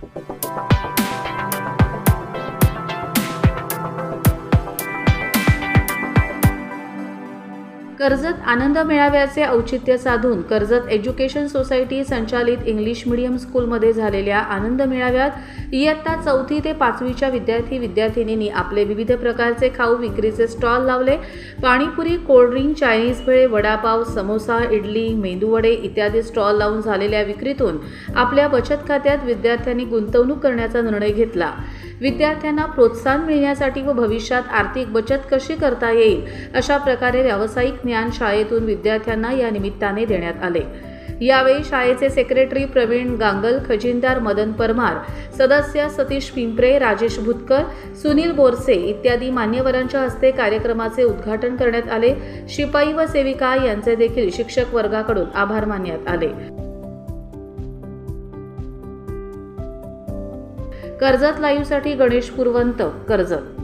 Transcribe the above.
कर्जत आनंद मेळाव्याचे औचित्य साधून कर्जत एज्युकेशन सोसायटी संचालित इंग्लिश मीडियम स्कूलमध्ये झालेल्या आनंद मेळाव्यात इयत्ता चौथी ते पाचवीच्या विद्यार्थी विद्यार्थिनींनी आपले विविध प्रकारचे खाऊ विक्रीचे स्टॉल लावले. पाणीपुरी कोल्ड्रिंक चायनीज भेळे वडापाव समोसा इडली मेंदूवडे इत्यादी स्टॉल लावून झालेल्या विक्रीतून आपल्या बचत खात्यात विद्यार्थ्यांनी गुंतवणूक करण्याचा निर्णय घेतला. विद्यार्थ्यांना प्रोत्साहन मिळण्यासाठी व भविष्यात आर्थिक बचत कशी करता येईल अशा प्रकारे व्यावसायिक ज्ञान शाळेतून विद्यार्थ्यांना या निमित्ताने देण्यात आले. यावेळी शाळेचे सेक्रेटरी प्रवीण गांगल खजिनदार मदन परमार सदस्य सतीश पिंपरे राजेश भुतकर सुनील बोरसे इत्यादी मान्यवरांच्या हस्ते कार्यक्रमाचे उद्घाटन करण्यात आले. शिपाई व सेविका यांचे देखील शिक्षक वर्गाकडून आभार मानण्यात आले. कर्जत लाईव्हसाठी गणेश पुरवंत कर्जत